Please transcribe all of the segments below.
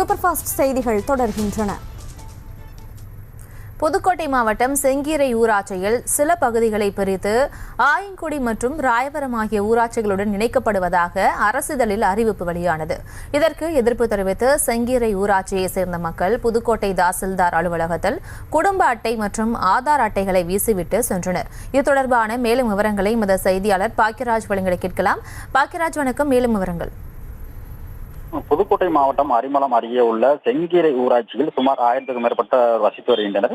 Super fast செய்திகள் தொடர்கின்றன. புதுக்கோட்டை மாவட்டம் செங்கீரை ஊராட்சியில் சில பகுதிகளை பிரித்து ஆயங்குடி மற்றும் ராயபுரம் ஆகிய ஊராட்சிகளுடன் இணைக்கப்படுவதாக அரசிதழில் அறிவிப்பு வெளியானது. இதற்கு எதிர்ப்பு தெரிவித்து செங்கீரை ஊராட்சியை சேர்ந்த மக்கள் புதுக்கோட்டை தாசில்தார் அலுவலகத்தில் குடும்ப அட்டை மற்றும் ஆதார் அட்டைகளை வீசிவிட்டு சென்றனர். இது தொடர்பான மேலும் விவரங்களை எமது செய்தியாளர் பாக்கியராஜ் வழங்கிட கேட்கலாம். பாக்கியராஜ் வணக்கம். மேலும் விவரங்கள். புதுக்கோட்டை மாவட்டம் அரிமளம் அருகே உள்ள செங்கீரை ஊராட்சியில் சுமார் ஆயிரத்துக்கும் மேற்பட்ட வசித்து வருகின்றனர்.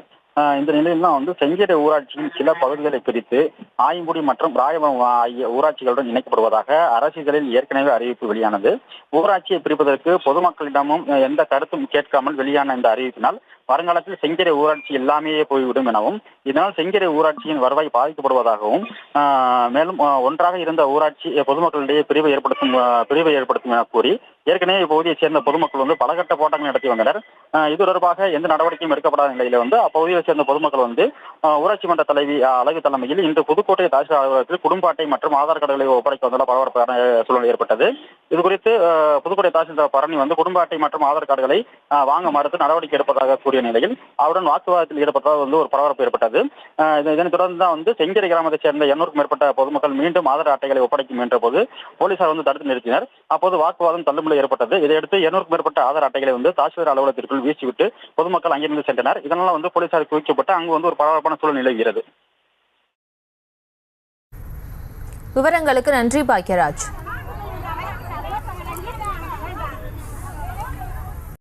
இந்த நிலையில் தான் வந்து செங்கீரை ஊராட்சியின் சில பகுதிகளை பிரித்து ஆயங்குடி மற்றும் ராயபுரம் ஆகிய ஊராட்சிகளுடன் இணைக்கப்படுவதாக அரசுகளில் ஏற்கனவே அறிவிப்பு வெளியானது. ஊராட்சியை பிரிப்பதற்கு பொதுமக்களிடமும் எந்த கருத்தும் கேட்காமல் வெளியான இந்த அறிவிப்பினால் வருங்காலத்தில் செங்கீரை ஊராட்சி எல்லாமே போய்விடும் எனவும் இதனால் செங்கீரை ஊராட்சியின் வருவாய் பாதிக்கப்படுவதாகவும் ஆஹ், மேலும் ஒன்றாக இருந்த ஊராட்சி பொதுமக்களிடையே பிரிவை ஏற்படுத்தும் பிரிவை ஏற்படுத்தும் என கூறி ஏற்கனவே இப்பகுதியைச் சேர்ந்த பொதுமக்கள் வந்து பலகட்ட போராட்டங்கள் நடத்தி வந்தனர். இது தொடர்பாக எந்த நடவடிக்கையும் எடுக்கப்படாத நிலையில வந்து அப்பகுதியை சேர்ந்த பொதுமக்கள் வந்து ஊராட்சி மன்ற தலைவி அழகு தலைமையில் இன்று புதுக்கோட்டை தாசில்தார் அலுவலகத்தில் குடும்ப அட்டை மற்றும் ஆதார் கார்டுகளை ஒப்படைக்க வந்துள்ள பரபரப்பான சூழ்நிலை ஏற்பட்டது. இது குறித்து புதுக்கோட்டை தாசில்தார் பரணி வந்து குடும்ப அட்டை மற்றும் ஆதார் கார்டுகளை வாங்க மறுத்து நடவடிக்கை எடுப்பதாக கூறிய நிலையில் அவருடன் வாக்குவாதத்தில் ஈடுபட்டதால் வந்து ஒரு பரபரப்பு ஏற்பட்டது. இதனைத் தொடர்ந்து தான் வந்து செங்கேரி கிராமத்தைச் சேர்ந்த எண்ணூறுக்கும் மேற்பட்ட பொதுமக்கள் மீண்டும் ஆதார் அட்டைகளை ஒப்படைக்கும் என்ற போது போலீசார் வந்து தடுத்து நிறுத்தினர். அப்போது வாக்குவாதம் ஏற்பட்டது. இதையடுத்து இருநூறுக்கும் மேற்பட்ட ஆதார் அட்டைகளை வந்து தாசில்தார் அலுவலகத்திற்குள் வீசிவிட்டு பொதுமக்கள் அங்கிருந்து சென்றனர். இதனால வந்து போலீசார் குவிக்கப்பட்டு அங்கு வந்து ஒரு பரபரப்பான சூழல் நிலவுகிறது. விவரங்களுக்கு நன்றி பாக்கியராஜ்